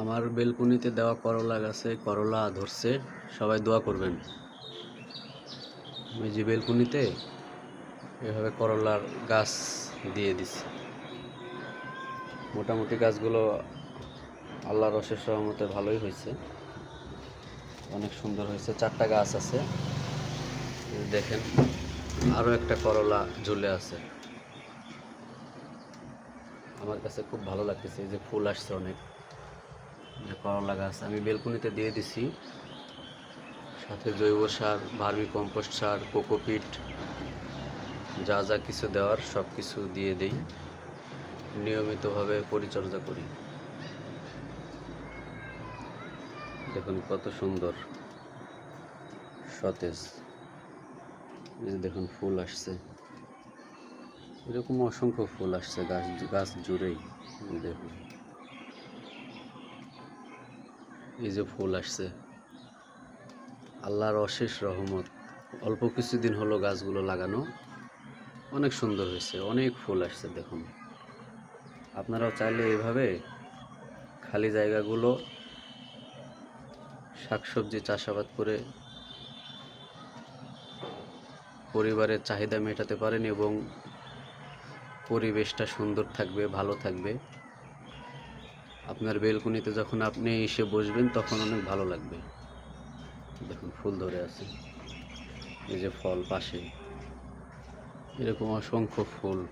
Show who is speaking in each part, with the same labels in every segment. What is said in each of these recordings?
Speaker 1: আমার বেলকুনিতে দেওয়া করলা গাছে করলা ধরছে, সবাই দোয়া করবেন। আমি যে বেলকুনিতে এভাবে করলার গাছ দিয়ে দিছি। মোটামুটি গাছগুলো আল্লাহর অশেষ রহমতে ভালোই হয়েছে। অনেক সুন্দর হয়েছে। চারটা গাছ আছে। দেখেন, আরও একটা করলা ঝুলে আছে। আমার কাছে খুব ভালো লাগতেছে, এই যে ফুল আসছে অনেক। যে করলা গাছ আমি বেলকুনিতে দিয়ে দিছি। সাথে জৈব সার ভার্মি কম্পোস্ট সার কোকোপিট যা যা কিছু দেওয়ার সব কিছু দিয়ে দেই। নিয়মিতভাবে পরিচর্যা করি। দেখুন কত সুন্দর সতেজ। দেখুন ফুল আসছে। এরকম অসংখ্য ফুল আসছে গাছ গাছ জুড়েই। দেখুন। এই যে ফুল আসছে। আল্লাহর অশেষ রহমত। অল্প কিছুদিন হলো গাছগুলো লাগানো। অনেক সুন্দর হয়েছে, অনেক ফুল আসছে দেখুন। আপনারাও চাইলে এইভাবে খালি জায়গাগুলো শাকসবজি চাষাবাদ করে পরিবারের চাহিদা মেটাতে পারেন এবং পরিবেশটা সুন্দর থাকবে, ভালো থাকবে। আপনার বেলকুনিতে যখন আপনি এসে বসবেন, তখন অনেক ভালো লাগবে। দেখুন, ফুল ধরে আছে। এই যে ফল পাশে। এরকম অসংখ্য ফুল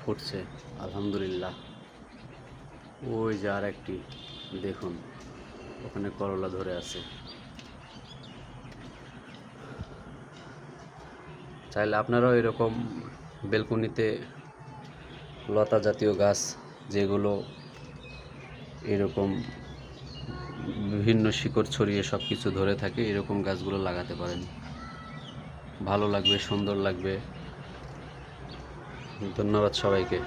Speaker 1: ফুটছে, আলহামদুলিল্লাহ। ওই যে আর একটি দেখুন, ওখানে করলা ধরে আছে। চাইলে আপনারাও এরকম বেলকুনিতে লতা জাতীয় গাছ, যেগুলো এরকম বিভিন্ন শিকড় ছড়িয়ে সব কিছু ধরে থাকে, এরকম গাছগুলো লাগাতে পারেন। ভালো লাগবে, সুন্দর লাগবে। ধন্যবাদ সবাইকে।